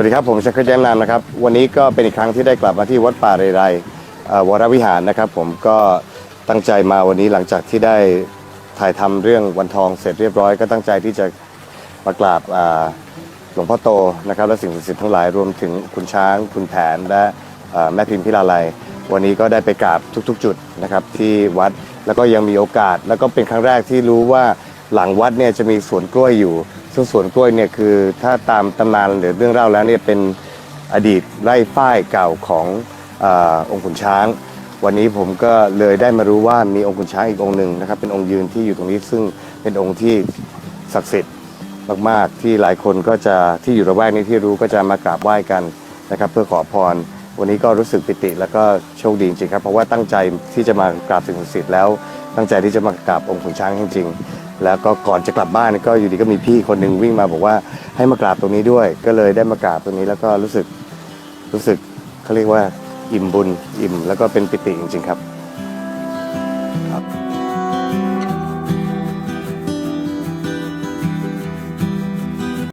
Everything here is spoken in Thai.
วัสดีครับ ผมชักรแย้มนามนะครับ วันนี้ก็เป็นอีกครั้งที่ได้กลับมาที่วัดป่าเรไร่วรวิหารนะครับ ผมก็ตั้งใจมาวันนี้หลังจากที่ได้ถ่ายทำเรื่องวันทองเสร็จเรียบร้อย ก็ตั้งใจที่จะมากราบหลวงพ่อโตนะครับ และสิ่งศักดิ์สิทธิ์ทั้งหลายรวมถึงคุณช้าง คุณแผนและแม่พิมพิลาลัยวันนี้ก็ได้ไปกราบทุก ๆ จุดนะครับที่วัดแล้วก็ยังมีโอกาส แล้วก็เป็นครั้งแรกที่รู้ว่าหลังวัดเนี่ยจะมีสวนกล้วยอยู่ ซึ่งสวนกล้วยเนี่ยคือถ้าตามตำนานหรือเรื่องเล่าแล้วเนี่ยเป็นอดีตไร่ฝ้ายเก่าของเออองค์ขุนช้าง วันนี้ผมก็เลยได้มารู้ว่ามีองค์ขุนช้างอีกองค์หนึ่งนะครับ เป็นองค์ยืนที่อยู่ตรงนี้ซึ่งเป็นองค์ที่ศักดิ์สิทธิ์มากๆ ที่หลายคนก็จะที่อยู่ระแวกนี้ที่รู้ก็จะมากราบไหว้กันนะครับเพื่อขอพร วันนี้ก็รู้สึกปิติแล้วก็โชคดีจริงๆครับเพราะว่าตั้งใจที่จะมากราบสิ่งศักดิ์สิทธิ์แล้วตั้งใจที่จะมากราบองค์ขุนช้างจริงๆ แล้วก็ก่อนจะกลับบ้านก็อยู่ดีก็มีพี่คนหนึ่งวิ่งมาบอกว่าให้มากราบตรงนี้ด้วย ก็เลยได้มากราบตรงนี้แล้วก็รู้สึกรู้สึกเขาเรียกว่าอิ่มบุญอิ่ม แล้วก็เป็นปิติจริงๆครับ